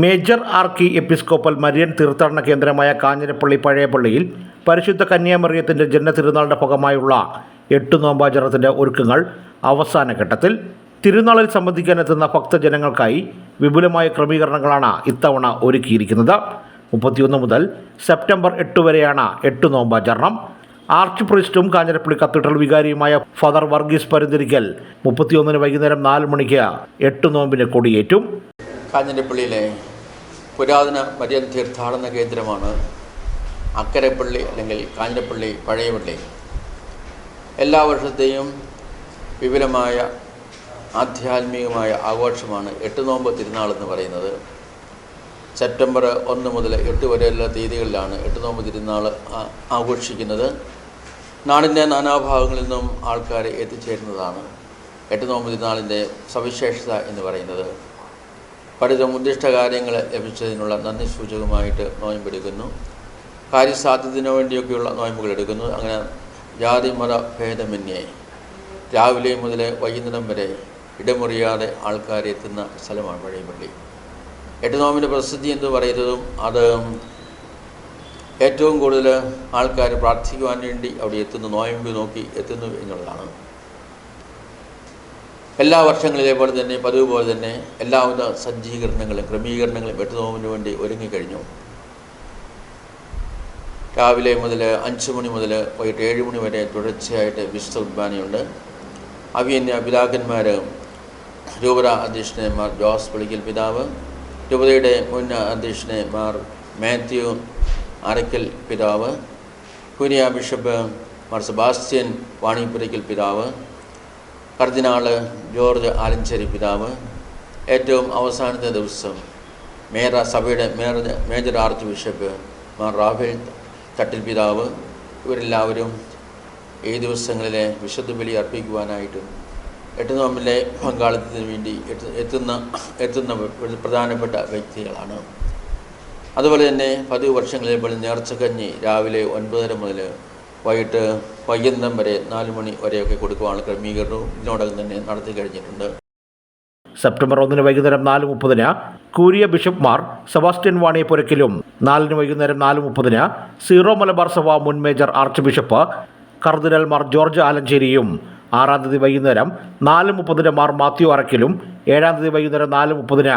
Major ആർക്കി episcopal Marian തീർത്ഥാടന കേന്ദ്രമായ കാഞ്ഞിരപ്പള്ളി പഴയ പള്ളിയിൽ പരിശുദ്ധ കന്യാമറിയത്തിന്റെ ജന്മതിരുനാളിന്റെ ഭാഗമായുള്ള എട്ട് നോമ്പാചരണത്തിന്റെ ഒരുക്കങ്ങൾ അവസാന ഘട്ടത്തിൽ തിരുനാളിൽ സംബന്ധിക്കാനെത്തുന്ന ഭക്തജനങ്ങൾക്കായി വിപുലമായ ക്രമീകരണങ്ങളാണ് ഇത്തവണ ഒരുക്കിയിരിക്കുന്നത്. മുപ്പത്തിയൊന്ന് മുതൽ സെപ്റ്റംബർ എട്ട് വരെയാണ് എട്ട് നോമ്പാചരണം. ആർച്ച് പ്രിസ്റ്റും കാഞ്ഞിരപ്പള്ളി കത്തീഡ്രൽ വികാരിയുമായ ഫാദർ വർഗീസ് പരുന്തിരിക്കൽ മുപ്പത്തിയൊന്നിന് വൈകുന്നേരം നാല് മണിക്ക് എട്ട് നോമ്പിന് കൊടിയേറ്റും. കാഞ്ഞിരപ്പള്ളിയിലെ പുരാതന വലിയ തീർത്ഥാടന കേന്ദ്രമാണ് അക്കരപ്പള്ളി അല്ലെങ്കിൽ കാഞ്ഞിരപ്പള്ളി പഴയപള്ളി. എല്ലാ വർഷത്തെയും വിപുലമായ ആധ്യാത്മികമായ ആഘോഷമാണ് എട്ട് നോമ്പ് തിരുനാൾ എന്ന് പറയുന്നത്. സെപ്റ്റംബർ ഒന്ന് മുതൽ എട്ട് വരെയുള്ള തീയതികളിലാണ് എട്ട് നോമ്പ് തിരുനാൾ ആഘോഷിക്കുന്നത്. നാടിന്റെ നാനാഭാഗങ്ങളിൽ നിന്നും ആൾക്കാർ എത്തിച്ചേരുന്നതാണ് എട്ട് നോമ്പ് തിരുനാളിന്റെ സവിശേഷത എന്ന് പറയുന്നത്. പലതും ഉദ്ദിഷ്ട കാര്യങ്ങൾ ലഭിച്ചതിനുള്ള നന്ദി സൂചകമായിട്ട് നോയമ്പെടുക്കുന്നു കാര്യസാധ്യതയ്ക്ക് വേണ്ടിയൊക്കെയുള്ള നോയമ്പുകൾ എടുക്കുന്നു. അങ്ങനെ ജാതി മത ഭേദമന്യേ. രാവിലെ മുതൽ വൈകുന്നേരം വരെ ഇടമുറിയാതെ ആൾക്കാർ എത്തുന്ന സ്ഥലമാണ് പഴയപള്ളി. എട്ട് നോമ്പിന്റെ പ്രസിദ്ധി എന്ന് പറയുന്നതും അത് ഏറ്റവും കൂടുതൽ ആൾക്കാർ പ്രാർത്ഥിക്കുവാൻ വേണ്ടി അവിടെ എത്തുന്നു നോയമ്പ് നോക്കി എത്തുന്നു എന്നുള്ളതാണ്. എല്ലാ വർഷങ്ങളിലെ ഇതേപോലെ തന്നെ പതിവ് പോലെ തന്നെ എല്ലാവിധ സജ്ജീകരണങ്ങളും ക്രമീകരണങ്ങളും എട്ട് നോമ്പിന് വേണ്ടി ഒരുങ്ങിക്കഴിഞ്ഞു. രാവിലെ മുതൽ അഞ്ച് മണി മുതൽ വൈകിട്ട് ഏഴ് മണി വരെ തുടർച്ചയായിട്ട് വിശുദ്ധ കുർബാനയുണ്ട് അവിയന്യ പിതാക്കന്മാർ രൂപത അധ്യക്ഷനെ മാർ ജോസ് പുളിക്കൽ പിതാവ് രൂപതയുടെ മുൻ അധ്യക്ഷനെ മാർ മാത്യു അരക്കൽ പിതാവ് കുനിയ ബിഷപ്പ് മാർ സെബാസ്റ്റ്യൻ വാണിപ്പുരയ്ക്കൽ പിതാവ് കർദിനാൾ ജോർജ് ആലഞ്ചേരി പിതാവ് ഏറ്റവും അവസാനത്തെ ദിവസം മേര സഭയുടെ major major archbishop Mar Raphael Thattil പിതാവ് ഇവരെല്ലാവരും ഈ ദിവസങ്ങളിലെ വിശുദ്ധ ബലി അർപ്പിക്കുവാനായിട്ടും എട്ട് നോമ്പിലെ പങ്കാളിത്തത്തിന് വേണ്ടി എത്തുന്ന എത്തുന്ന പ്ര- പ്രധാനപ്പെട്ട വ്യക്തികളാണ്. അതുപോലെ തന്നെ പതിവ് വർഷങ്ങളിൽ നേർച്ചക്കഞ്ഞി രാവിലെ ഒൻപതര മുതൽ വൈകിട്ട് വൈകുന്നേരം വരെ നാല് മണി വരെയൊക്കെ കൊടുക്കുവാനുള്ള ക്രമീകരണവും ഇതിനോടകം തന്നെ നടത്തി കഴിഞ്ഞിട്ടുണ്ട്. സെപ്റ്റംബർ ഒന്നിന് വൈകുന്നേരം നാല് മുപ്പതിന് കൂരിയ ബിഷപ്പ്മാർ സെബാസ്റ്റ്യൻ പുരക്കിലും നാലിന് വൈകുന്നേരം നാല് മുപ്പതിന് സീറോ മലബാർ സഭ മുൻ major archbishop cardinal Mar George ആലഞ്ചേരിയും ആറാം തീയതി വൈകുന്നേരം നാല് മുപ്പതിന് മാർ മാത്യു അറക്കിലും ഏഴാം തീയതി വൈകുന്നേരം നാല് മുപ്പതിന്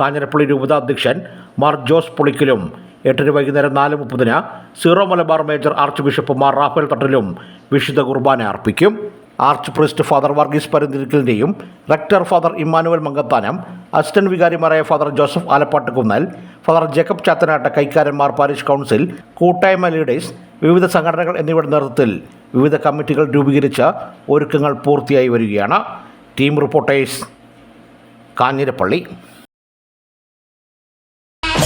കാഞ്ഞിരപ്പള്ളി രൂപത അധ്യക്ഷൻ മാർ ജോസ് പുളിക്കലും എട്ടിന് വൈകുന്നേരം നാല് മുപ്പതിന് Syro Malabar major archbishop Mar Rafale തട്ടിലും വിശുദ്ധ കുർബാന അർപ്പിക്കും. Archpriest father Varghese പരുന്തിരിക്കലിന്റെയും rector father Emmanuel Mankathanam assistant വികാരിമാരായ father Joseph Alappad Kunnal father Jacob Chathanatt കൈക്കാരന്മാർ പാരിഷ് കൗൺസിൽ കൂട്ടായ്മ ലീഡേഴ്സ് വിവിധ സംഘടനകൾ എന്നിവയുടെ നേതൃത്വത്തിൽ വിവിധ കമ്മിറ്റികൾ രൂപീകരിച്ച ഒരുക്കങ്ങൾ പൂർത്തിയായി വരികയാണ്. Team reporters Kanjirappally.